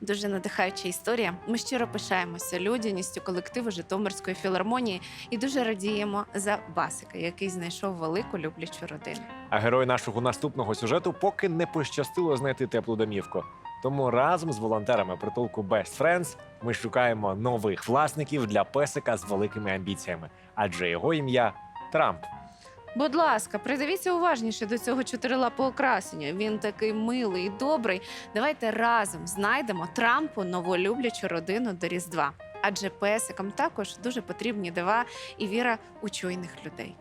Дуже надихаюча історія. Ми щиро пишаємося людяністю колективу Житомирської філармонії і дуже радіємо за Басика, який знайшов велику люблячу родину. А герой нашого наступного сюжету поки не пощастило знайти теплу домівку. Тому разом з волонтерами притулку Best Friends ми шукаємо нових власників для песика з великими амбіціями, адже його ім'я Трамп. Будь ласка, придивіться уважніше до цього чотирилапого красення. Він такий милий і добрий. Давайте разом знайдемо Трампу новолюблячу родину до Різдва. Адже песикам також дуже потрібні дива і віра у чуйних людей.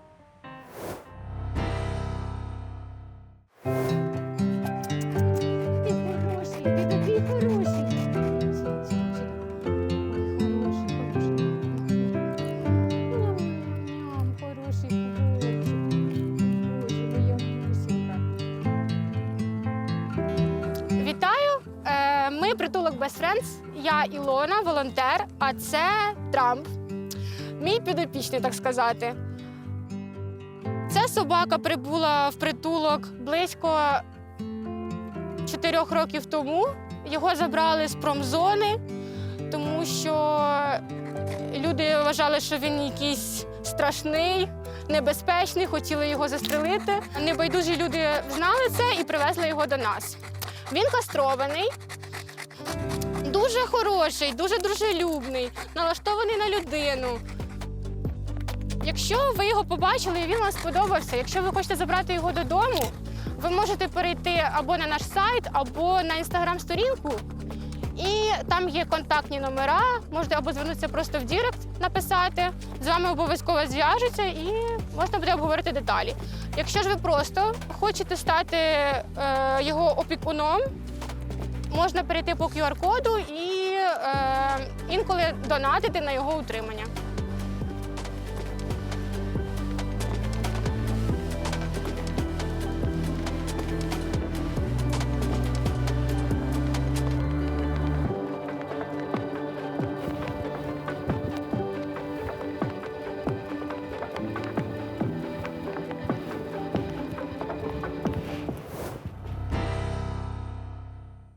Притулок Best Friends. Я Ілона, волонтер, а це Трамп. Мій підопічний, так сказати. Ця собака прибула в притулок близько чотирьох років тому. Його забрали з промзони, тому що люди вважали, що він якийсь страшний, небезпечний, хотіли його застрелити. Небайдужі люди знали це і привезли його до нас. Він кастрований, дуже хороший, дуже дружелюбний, налаштований на людину. Якщо ви його побачили і він вам сподобався, якщо ви хочете забрати його додому, ви можете перейти або на наш сайт, або на інстаграм-сторінку. І там є контактні номера, можете або звернутися просто в Дірект, написати. З вами обов'язково зв'яжуться і можна буде обговорити деталі. Якщо ж ви просто хочете стати е, його опікуном, можна перейти по QR-коду і е, інколи донатити на його утримання.